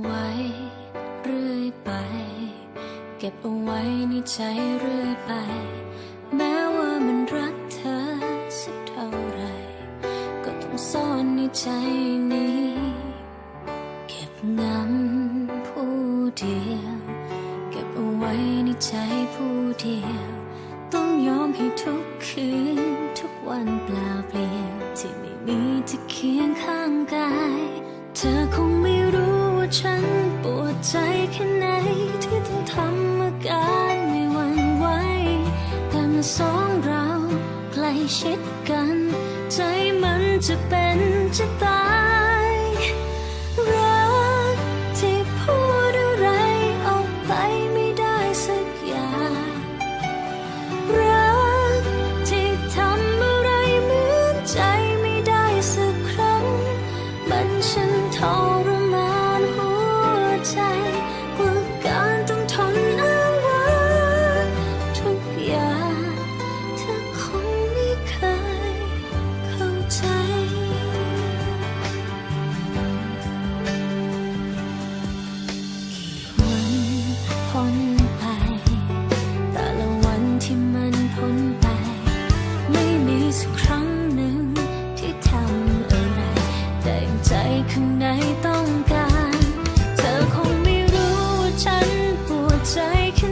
ไว้เรื่อยไป เก็บเอาไว้ในใจเรื่อยไป แม้ว่ามันรักเธอสักเท่าไร ก็ต้องซ่อนในใจนี้ เก็บงำผู้เดียว เก็บเอาไว้ในใจผู้เดียว ต้องยอมให้ทุกคืนทุกวันเปล่าเปลี่ยวที่ไม่มีเธอเคียงข้างกาย เธอคง ฉันปวดใจแค่ไหนที่ต้องทำอาการไม่หวั่นไหวแต่เมื่อสองเราใกล้ชิดกัน ใจมันจะเป็นจะตาย ใจฉัน